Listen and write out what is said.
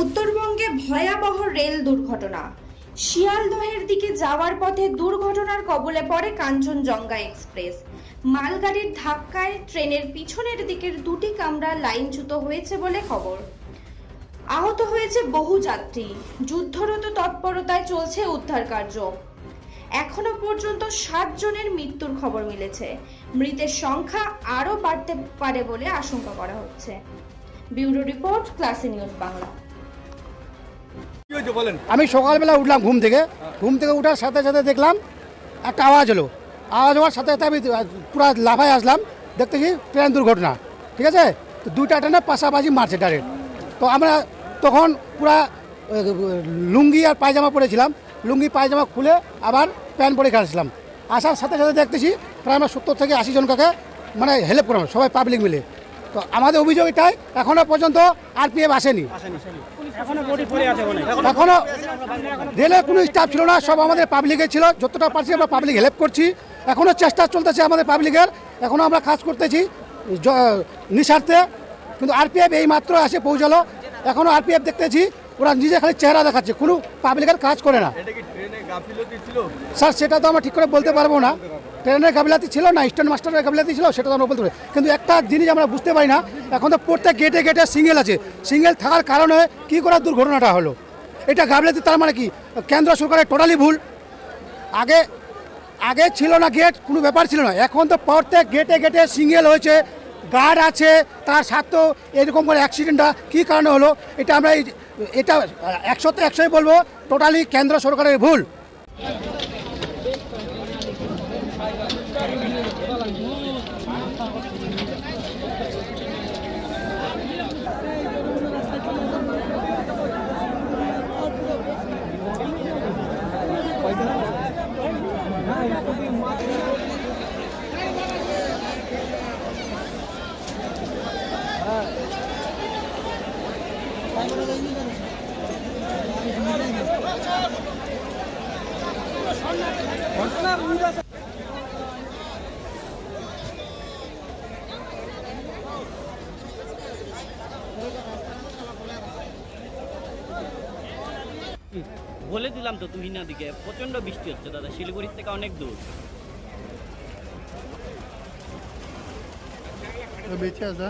উত্তরবঙ্গে ভয়াবহ রেল দুর্ঘটনা। শিয়ালদহের দিকে যাওয়ার পথে দুর্ঘটনার কবলে পড়ে কাঞ্চনজঙ্ঘা এক্সপ্রেস। মালগাড়ির ধাক্কায় ট্রেনের পিছনের দিকের দুটি কামরা লাইনচ্যুত হয়েছে বলে খবর। আহত হয়েছে বহু যাত্রী। যুদ্ধরত তৎপরতায় চলছে উদ্ধার কার্য। এখনও পর্যন্ত সাত জনের মৃত্যুর খবর মিলেছে। মৃতের সংখ্যা আরও বাড়তে পারে বলে আশঙ্কা করা হচ্ছে। Bureau report classy news Bangla. আমি সকালবেলা উঠলাম ঘুম থেকে। ঘুম থেকে উঠার সাথে সাথে দেখলাম একটা আওয়াজ হলো আওয়াজ হওয়ার সাথে সাথে আমি পুরো লাফায় আসলাম। দেখতেছি ট্রেন দুর্ঘটনা ঠিক আছে? তো দুইটা ট্রেনে পাশাপাশি মারছে ডাইরেক্ট তো আমরা তখন পুরা লুঙ্গি আর পায়জামা পরেছিলাম। লুঙ্গি পায়জামা খুলে আবার প্যান্ট পরে খেয়েছিলাম আসার সাথে সাথে দেখতেছি প্রায় আমরা সত্তর থেকে আশি জনকে মানে হেল্প করলাম সবাই পাবলিক মিলে। তো আমাদের অভিযোগ এটাই এখনও পর্যন্ত আরপিএফ আসেনি। এখনও রেলের কোনো স্টাফ ছিল না সব আমাদের পাবলিকের ছিল যতটা পারছি আমরা পাবলিক হেল্প করছি। এখনও চেষ্টা চলতেছে আমাদের পাবলিকের এখনও আমরা কাজ করতেছি নিঃস্বার্থে। কিন্তু আরপিএফ এই মাত্র আসে পৌঁছালো এখনও আরপিএফ দেখতেছি ওরা নিজে খালি চেহারা দেখাচ্ছে কোনো পাবলিকের কাজ করে না। এটা কি ট্রেনে গাফিলতি ছিল? স্যার সেটা তো আমরা ঠিক করে বলতে পারব না। ট্রেনের গাবিলাতি ছিল না স্টেশন মাস্টারের গাবিলাতি ছিল, সেটা তো আমরা বলতে পারি। কিন্তু একটা জিনিস আমরা বুঝতে পারি না, এখন তো প্রত্যেক গেটে গেটে সিঙ্গেল আছে। সিঙ্গেল থাকার কারণে কি করে দুর্ঘটনাটা হলো? এটা গাবিলাতি তার মানে কি? কেন্দ্র সরকারের টোটালি ভুল। আগে আগে ছিল না গেট কোনো ব্যাপার ছিল না। এখন তো প্রত্যেক গেটে গেটে সিঙ্গেল হয়েছে গার্ড আছে, তার সাথেও এরকম করে অ্যাক্সিডেন্টটা কী কারণে হলো? এটা আমরা এটা একশোতে একশোই বলব টোটালি কেন্দ্র সরকারের ভুল। ঘটনা বলে দিলাম তো তুমি না দিকে। প্রচণ্ড বৃষ্টি হচ্ছে দাদা, শিলিগুড়ির থেকে অনেক দূর। বেঁচে আছে